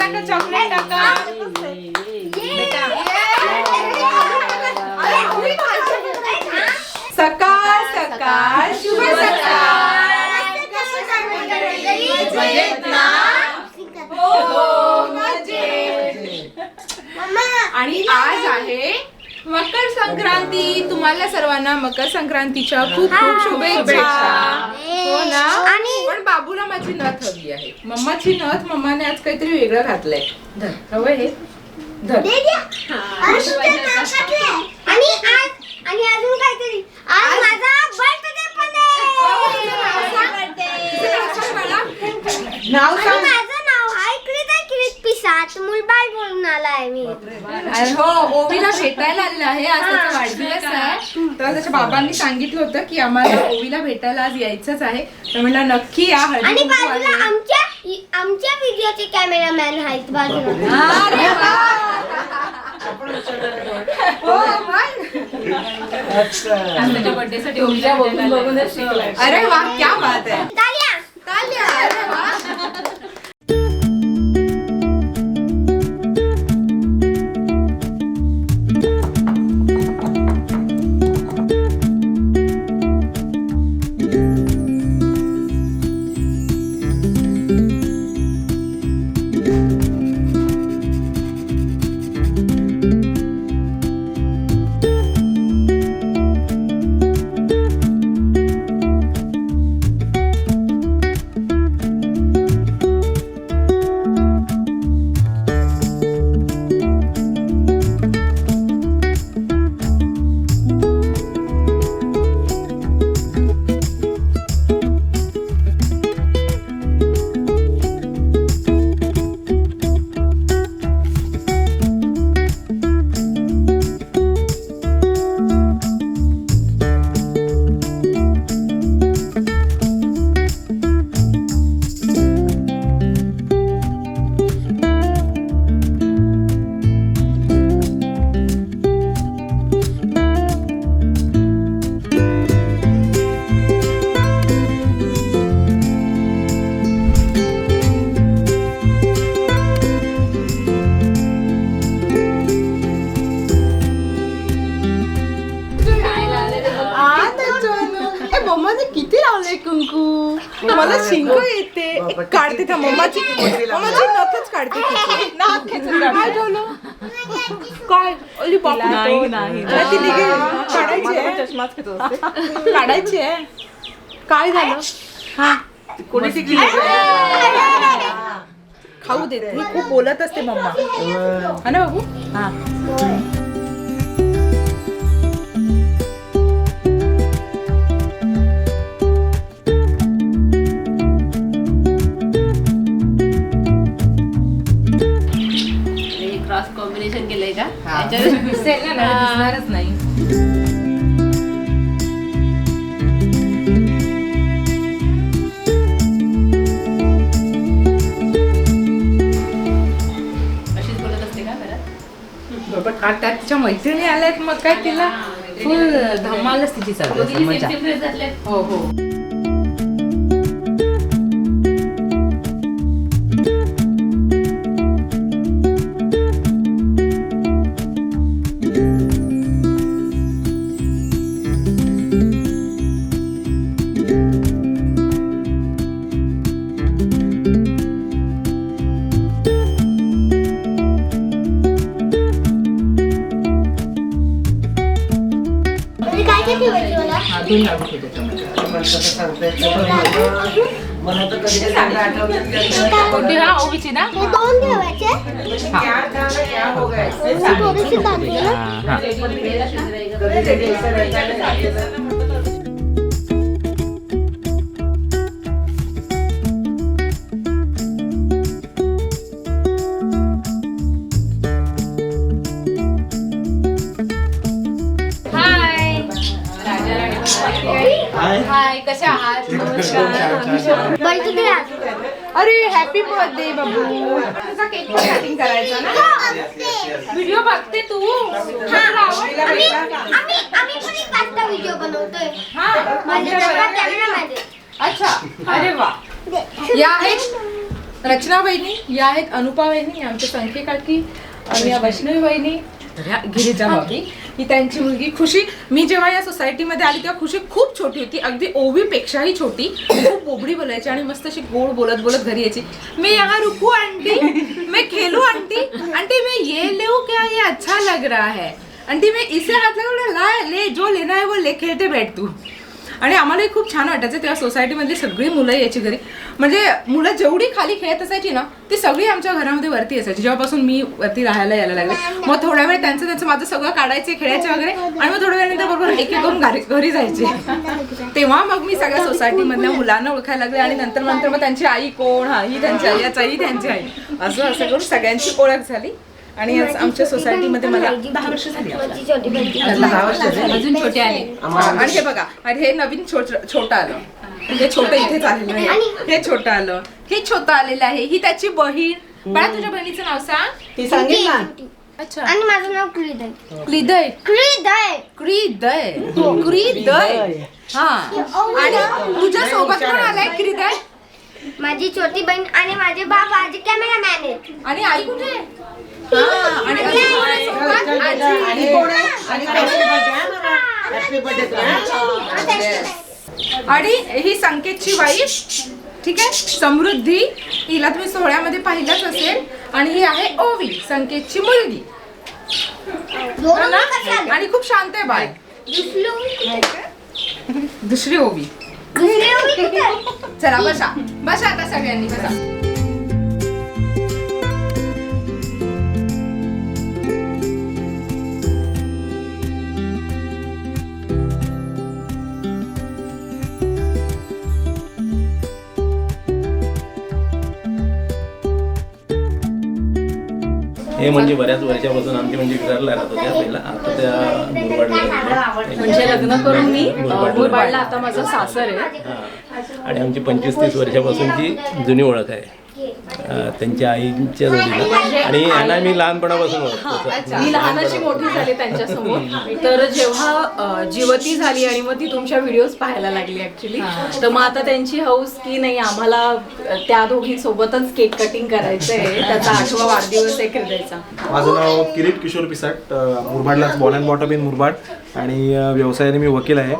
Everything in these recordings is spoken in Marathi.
टाका चॉकलेट टाका. सकाळ सकाळ शुभ मजेत आणि आज आहे मकर संक्रांती. तुम्हाला सर्वांना मकर संक्रांतीच्या खूप खूप शुभेच्छा. हो ना? आणि- पण बाबूला माझी नथ हवी आहे. मम्माची नथ मम्माने आज काहीतरी वेगळं घातलंय. धर. हवं हे. धर आणि आज आणि अजून काहीतरी आज माझा बर्थडे पण आहे नाव आणि सांग माझं नाव आहे क्रित आहे क्रित पिसाट मुलबाळ बोलून आलाय मी अरे हो ओवीला भेटायला आलेला आहे आज त्याचा वाढदिवस तर त्याच्या बाबांनी सांगितलं होतं की आम्हाला ओवीला भेटायला आज यायचंच आहे तर म्हणलं नक्की या हळदी आणि कुंकू बाजूला. आमच्या आमच्या व्हिडिओचे कॅमेरामॅन आहेत बाजूला अरे वा. हो, मग. त्याच्या बर्थडे साठी ओवीला बघून बघूनच शिकलाय अरे वा क्या बात आहे काढते त्या मम्माची मम्माची नखच काढते. नाक खेचून. काय झालं काय बापरे. नाही, नाही. ती. काढायची आहे. चष्माच असते. काढायची आहे काय झालं हा कोणी टिकली खाऊ देत मी खूप बोलत असते मम्मा हा ना बाबू हा दिसेल ना दिसणारच नाही तिच्या मैत्रिणी आल्यात मग काय तिला फुल धमालच तिची चालू मजा हो हो कोणती हा ओबीची ना? दोन ठेवायचे? हा. हाय कसे आहात? नमस्कार. अरे हॅपी बर्थडे बाबू. तुझा केक कटिंग करायचा ना? व्हिडिओ बघते तू. तुला आवडला आम्ही बेटा? आम्ही आम्ही पण एक आत्ता व्हिडिओ बनवतोय. हा आहे. अच्छा अरे वा. या आहेत रचना बहिणी या आहेत अनुपा बहिणी आमच्या संख्ये काकी आणि या वैष्णवी बहिणी. तर या गिरिजा ही त्यांची मुलगी खुशी. मी जेव्हा या सोसायटीमध्ये आली तेव्हा खुशी खूप छोटी होती. अगदी ओवी पेक्षाही छोटी. खूप बोबडी बोलायची आणि मस्त अशी गोड बोलत बोलत घरी यायची. मैं यहाँ रुकू आंटी. मैं खेलू आंटी. आंटी मैं ये ले क्या? ये अच्छा लग रहा है. आंटी मैं इसे हाथ लगा ला ले जो लेना है वो ले खेळते बैठ तू. आणि आम्हालाही खूप छान वाटायचं. तेव्हा सोसायटीमधली सगळी मुलं यायची घरी. म्हणजे मुलं जेवढी खाली खेळत असायची ना ती सगळी आमच्या घरामध्ये वरती असायची. जेव्हापासून मी वरती राहायला यायला लागले. मग थोड्या वेळ त्यांचं त्यांचं माझं सगळं काढायचे खेळायचे वगैरे आणि मग थोड्या वेळानंतर बरोबर एक एक करून घरी घरी जायचे. तेव्हा मग मी सगळ्या सोसायटीमधल्या मुलांना ओळखायला लागले आणि नंतर नंतर मग त्यांची आई कोण? हा ही त्यांची आई याचा ही त्यांची आई. असं असं करून सगळ्यांची ओळख झाली. आणि आज आमच्या सोसायटीमध्ये मला दहा वर्ष झाली दहा वर्ष झाली. अजून छोटे आले. आणि हे बघा आणि हे नवीन छोट छोटं आलं. हे छोटं इथेच आलेलं आहे. हे छोटं आलं. हे छोटं आलेलं आहे. ही त्याची बहीण. बाळा तुझ्या बहिणीचं नाव सांग. ती सांगेल ना. अच्छा. आणि माझं नाव आहे क्लिदय आहे क्रिदय. क्रिदय. हा. आणि तुझ्या सोबत कोण आलाय? क्रिदय? माझी छोटी बहीण आणि माझे बाबा माझे कॅमेरामॅन आहेत. आणि आई कुठे? आहे? हा, आणि ही संकेतची वाईफ ठीक आहे? समृद्धी हिला तुम्ही सोहळ्यामध्ये पाहिलंच असेल. आणि ही आहे ओवी संकेतची मुलगी. हो ना? आणि खूप शांत आहे बाय दुसरी ओवी? चला बसा. बसा आता सगळ्यांनी बसा. हे म्हणजे बऱ्याच वर्षापासून आमची म्हणजे विरारला राहत होत्या पहिला आता त्या मुरबाडला म्हणजे लग्न करून मी मुरबाडला. आता माझं सासर आहे. आणि आमची पंचवीस तीस वर्षापासूनची जुनी ओळख आहे त्यांच्या आईच्या जोडीला. आणि यांना मी लहानपणापासून ओळखतो. मी लहानाची मोठी झाली त्यांच्यासमोर. तर जेव्हा जीवती झाली आणि मग ती तुमच्या व्हिडिओज पाहायला लागली ऍक्च्युली तर मग आता त्यांची हौस की नाही आम्हाला त्या दोघी सोबतच केक कटिंग करायचंय. त्याचा आठवा वाढदिवस आहे क्रीडेचा माझं नाव किरीट किशोर पिसाट अ, मुरबाडलाच born and bottom in Murbad. आणि व्यवसायाने मी वकील आहे.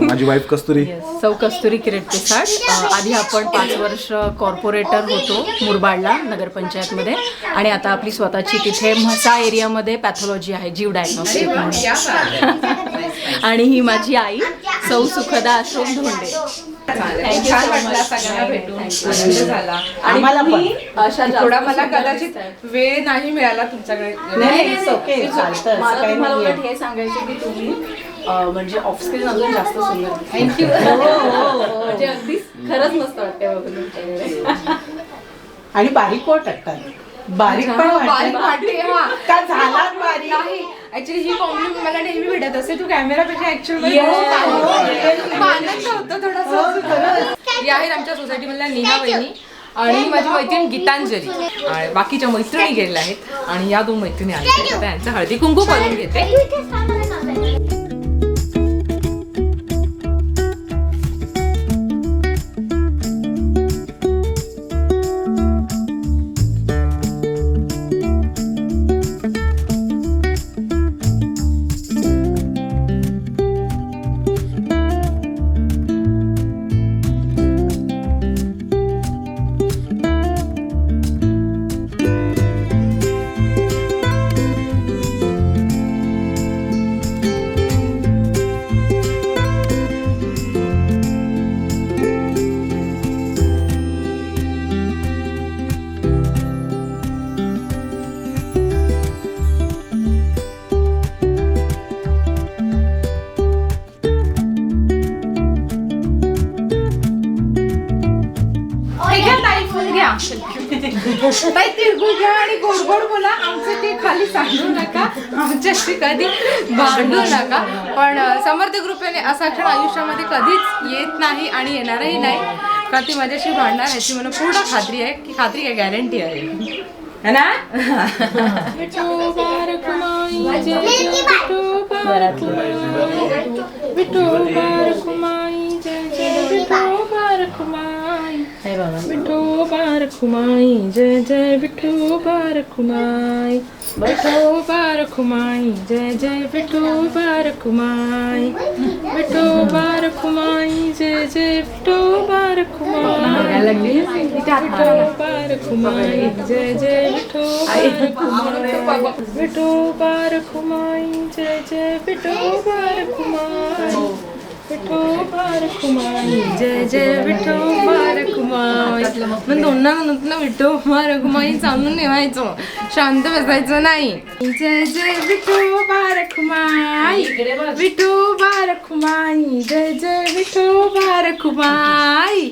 माझी वाईफ कस्तुरी. सौ कस्तुरी किरीट पिसाट आधी आपण पाच वर्ष कॉर्पोरेटर होतो मुरबाडला नगरपंचायतमध्ये. आणि आता आपली स्वतःची तिथे म्हसा एरियामध्ये पॅथॉलॉजी आहे जीव डायग्नोस्टिक म्हणून. आणि ही माझी आई सौ सुखदा अशोक धोंडे. खूप छान वाटलं सगळ्यांना भेटून. आनंद झाला. आणि आम्हाला पण. तुम्ही अशा जास्त थोडा मला कदाचित. वेळ नाही मिळाला तुमच्याकडे. हे सांगायचं की तुम्ही म्हणजे ऑफस्क्रीन अजून जास्त सुंदर. थँक्यू म्हणजे अगदी खरंच मस्त वाटतंय बघून तुमच्याकडे. आणि बारीक वाटतात. बारीक पण बारीक वाटतात. वाटते हा. का झाला बारीक? नाही. ऍक्च्युली ही कॉम्प्लिमेंट मला नेहमी भेटत असते. तू कॅमेरापेक्षा ऍक्च्युअली Yes. आनंद होतो. थोडासा. ही आहेत आमच्या सोसायटीमधल्या नेहा वहिनी आणि माझी मैत्रीण गीतांजली. आणि बाकीच्या मैत्रिणी गेलेल्या आहेत. आणि या दोन मैत्रिणी आल्या तर त्यांचं हळदी कुंकू करून घेते. भांडू नका. पण समर्थ कृपेने असा क्षण आयुष्यामध्ये कधीच येत नाही आणि येणारही नाही. का ती माझ्याशी भांडणार ह्याची मला पूर्ण खात्री आहे की खात्री काय गॅरंटी आहे. ना? जय जय এই বাবা বিঠো পার খুমাই জয় জয় বিঠো পার খুমাই বিঠো পার খুমাই জয় জয় বিঠো পার খুমাই বিঠো পার খুমাই জয় জয় বিঠো পার খুমাই বিঠো পার খুমাই জয় জয় বিঠো পার খুমাই বিঠো পার খুমাই জয় জয় বিঠো পার খুমাই रखुमाई जय जय विठोबा मग दोनना म्हणतलं विठोबा चालून ठेवायचं. शांत बसायचं नाही. जय जय विठो रखुमाई विठो रखुमाई जय जय विठो रखुमाई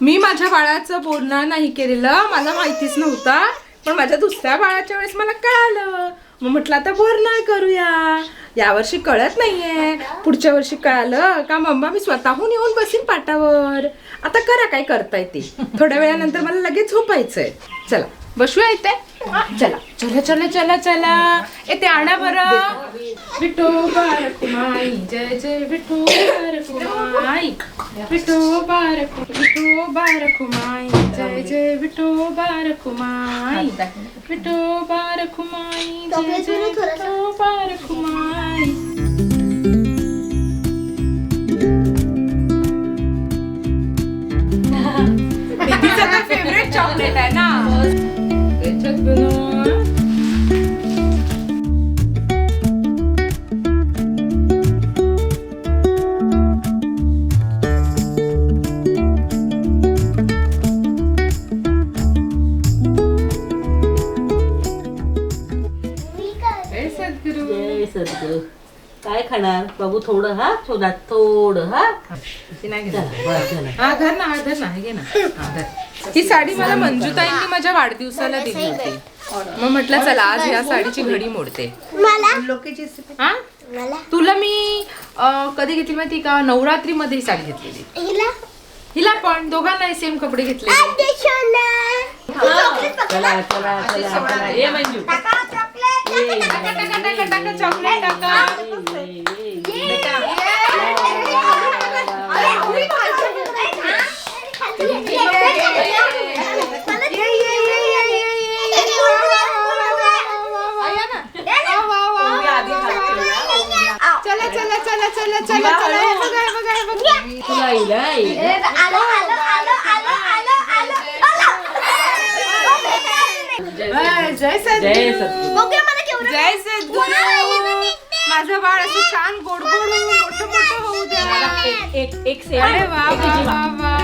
मी माझ्या बाळाचं बोलणं नाही केलेलं. मला माहितीच नव्हता. पण माझ्या दुसऱ्या बाळाच्या वेळेस मला कळालं. मग म्हटलं आता बोरनाळ करूया. यावर्षी कळत नाहीये. पुढच्या वर्षी कळालं का मम्मा मी स्वतःहून येऊन बसीन पाटावर. आता करा काय करताय ते. थोड्या वेळानंतर मला लगेच झोपायचंय. चला. बसूया इथे. हा, चला चला चला चला चला. येते आणा बरं. विठोबा रखुमाई जय जय विठोबा रखुमाई विठोबा रखु विठोबा रखुमाई जय जय विठोबा रखुमाई विठोबा रखुमाई जय जय विठोबा रखुमाई दीदीचा फेवरेट चॉकलेट आहे ना? काय खाणार? बाबू थोडं हा? थोडा थोडं हा. हा धर ना हा धर ना हे घे ना. हा, धर. ही साडी मला मंजुताईंनी माझ्या वाढदिवसाला दिली होती. मग म्हटलं चला आज ह्या साडीची घडी मोडते. मला? हा? मला? तुला मी अं, कधी घेतली माहिती का? नवरात्री मध्ये ही साडी घेतलेली. हिला? हिला पण दोघांना सेम कपडे घेतले चला चला चला चला. ये मंजू. टाका. चॉकलेट ये, टाका, टाका, टाका, टाका, चॉकलेट टाका ये, ये, ये. चला चला चला चला चला चला हे बघा हे बघा हे बघा तुला येईल, हा, येईल. हा, जय सद्गुरू सद्गुरू माझं बाळ असं छान गोड गोड होऊन मोठं मोठं होऊ द्या. एक एक अरे वा वा वा वा.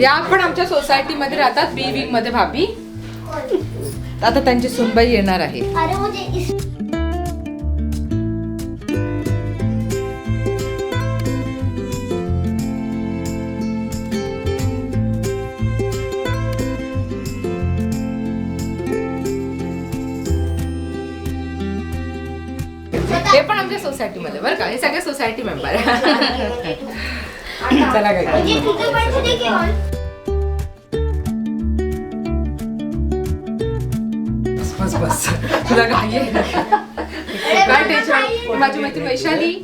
या पण आमच्या सोसायटीमध्ये राहतात बी विंगमध्ये भाभी. आता त्यांची सुनबाई येणार आहे. सोसायटीमध्ये बरं का? हे सगळे सोसायटी मेंबर चला काय तुझे घेऊन बस बस बस. तुला घाई काय टेन्शन माझी मैत्री वैशाली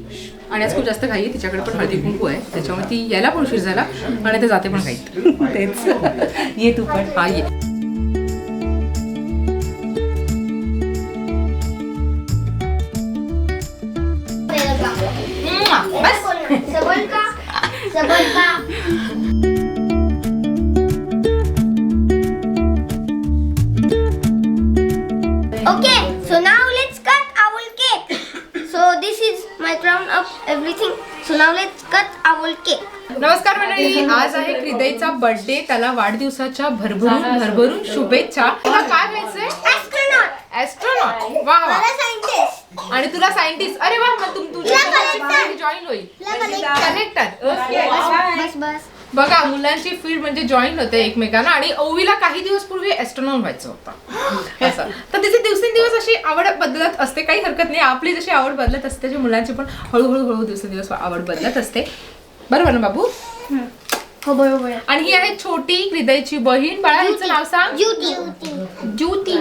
आणि आज खूप जास्त घाई आहे. तिच्याकडे पण हळदी कुंकू आहे. त्याच्यामुळे ती यायला पण उशीर झाला आणि ते जाते पण घाईत. तेच. ये तू पण. हा ये. सबल का सबल का Okay, so now let's cut our cake. So this is my crown of everything. So now let's cut our cake. नमस्कार मंडळी आज आहे हृदयचा बर्थडे त्याला वाढदिवसाच्या भरभरून भरभरून शुभेच्छा तुला काय व्हायचंय Astronaut. ऍस्ट्रॉनॉट वा वा मला. आणि तुला सायंटिस्ट अरे वा मग तुम तुझ्या. जॉईन होईल. बस बस बघा मुलांची फील्ड म्हणजे जॉईन होते एकमेकांना आणि ओवीला काही दिवस पूर्वी ऍस्ट्रॉनॉट व्हायचं होतं. असं. तर तिचे दिवसेंदिवस अशी आवड बदलत असते. काही हरकत नाही. आपली जशी आवड बदलत असते त्याची मुलांची पण हळूहळू हळू दिवसेंदिवस आवड बदलत असते. बरोबर ना बाबू? हो बरोबर आणि ही आहे छोटी हृदयची बहीण. बाळा हिचं नाव सांग. ज्योती. ज्योती.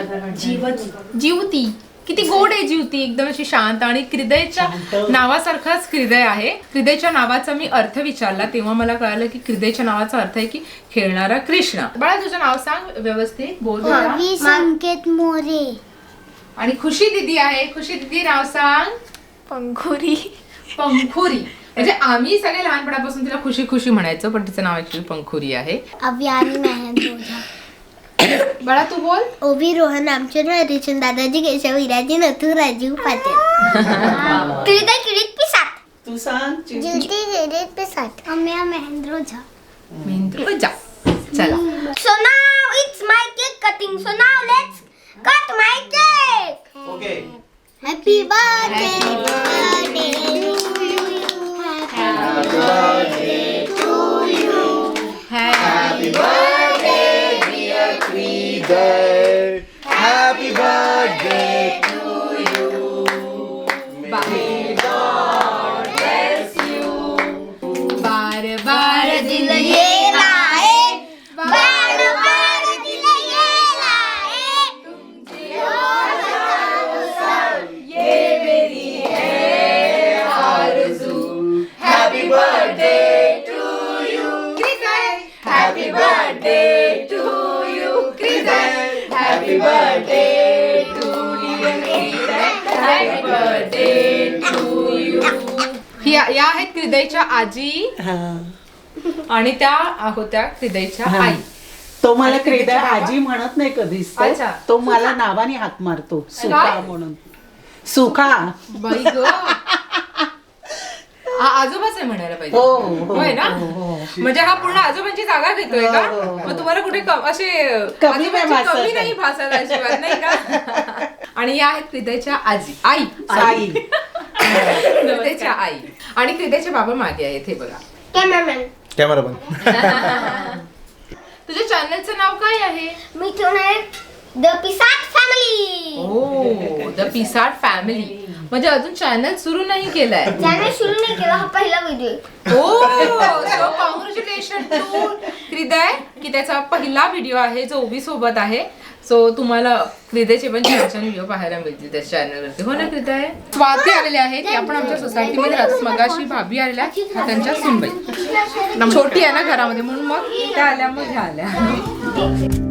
जीवती. किती गोड आहे जीवती एकदम अशी शांत आणि हृदयच्या नावासारखाच हृदय आहे. हृदयच्या नावाचा मी अर्थ विचारला तेव्हा मला कळालं की हृदयच्या नावाचा अर्थ आहे की खेळणारा कृष्ण. बाळा तुझं नाव सांग व्यवस्थित बोल संकेत मोरे. आणि खुशी दिदी आहे. खुशी दिदी नाव सांग. पंखुरी. पंखुरी. म्हणजे आम्ही सगळे लहानपणापासून तिला खुशी खुशी म्हणायचो पण तिचं नाव ऍक्च्युली पंखुरी आहे. अभियानी मेहनत बाळा तू बोल. ओबी रोहन रामचंद्र हरिचंद दादाजी केशव हिराजी नथू राजीव पाटील हृदय किरीट पिसाट तू सांग ज्योती किरीट पिसाट अम्या महेंद्र ओझा. महेंद्र. जा चला. So now it's my cake cutting. So now let's cut my cake. Okay Happy birthday, birthday. Happy birthday to you happy birthday to you happy birthday to you या या आहेत हृदयच्या आजी आणि त्या होत्या हृदयच्या हा. आई. तो मला आणि क्रीडा त्याच्या बाबा? आजी म्हणत नाही कधीच तो. अच्छा. तो मला नावाने हाक मारतो. सुखा? म्हणून. सुखा. बाई ग. आ- आजोबाच आहे म्हणायला पाहिजे. हो, हो, होय ना? हो, हो. म्हणजे हा पूर्ण आजोबांची जागा घेतोय का? हो, हो, हो. मग तुम्हाला कुठे कम- असे कमी नाही आजोबांची भासत कमी आहे. नाही अजिबात नाही का? आणि या आहेत हृदयच्या आजी आई. साई. हृदयच्या आई. आणि हृदयचे बाबा मागे आहेत हे बघा. कॅमेरा बंद तुझ्या चॅनलचं नाव काय आहे? आहे the Pisat family. Oh the Pisat family. म्हणजे अजून चॅनल सुरू नाही केलाय. त्याने सुरू नाही केला हा पहिला व्हिडिओ कॉंग्रॅच्युलेशन टू हृदय की त्याचा पहिला व्हिडिओ आहे जो ओबी सोबत आहे. सो तुम्हाला हृदयचे पण छान छान व्हिडिओ पाहायला मिळतील त्या चॅनलवरती हो ना हृदय? स्वाती आलेले आहेत. त्या पण आमच्या सोसायटीमध्ये राहतात. मगाशी भाभी आलेल्या. त्यांच्या सुनबाई छोटी आहे ना घरामध्ये म्हणून मग त्या आल्या मग ह्या आल्या.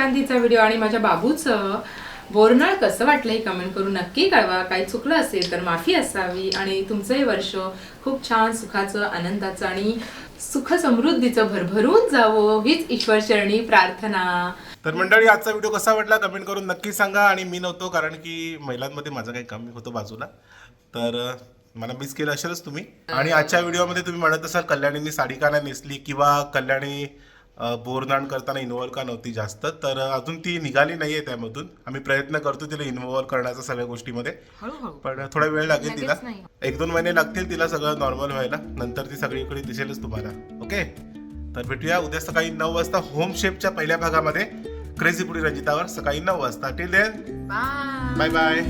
संक्रांतीचा व्हिडिओ आणि माझ्या बाबूचं. बोरनाळ कसं वाटलं हे कमेंट करून नक्की कळवा. काही चुकलं असेल तर माफी असावी आणि तुमचं हे वर्ष खूप छान सुखाचं आनंदाचं आणि सुख समृद्धीचं भरभरून जावं. हीच ईश्वर चरणी प्रार्थना. तर मंडळी आजचा व्हिडिओ कसा वाटला कमेंट करून नक्की सांगा आणि मी नव्हतो कारण की महिलांमध्ये माझं काही कमी होतं बाजूला. तर मला मिस केलं असेलच तुम्ही. आणि आजच्या व्हिडिओमध्ये तुम्ही म्हणत असाल कल्याणींनी साडी का नाही नेसली किंवा कल्याणी बोरनाण करताना इन्व्हॉल्व का नव्हती जास्त. तर अजून ती निघाली नाहीये त्यामधून. आम्ही प्रयत्न करतो तिला इन्व्हॉल्व करण्याचा सगळ्या गोष्टीमध्ये. पण थोडा वेळ लागेल तिला. नाही. एक दोन महिने लागतील तिला सगळं नॉर्मल व्हायला. नंतर ती सगळीकडे दिसेलच तुम्हाला. ओके? तर भेटूया उद्या सकाळी नऊ वाजता होम शेपच्या पहिल्या भागामध्ये. क्रेझी पुढी रंजितावर सकाळी नऊ वाजता. Till then bye bye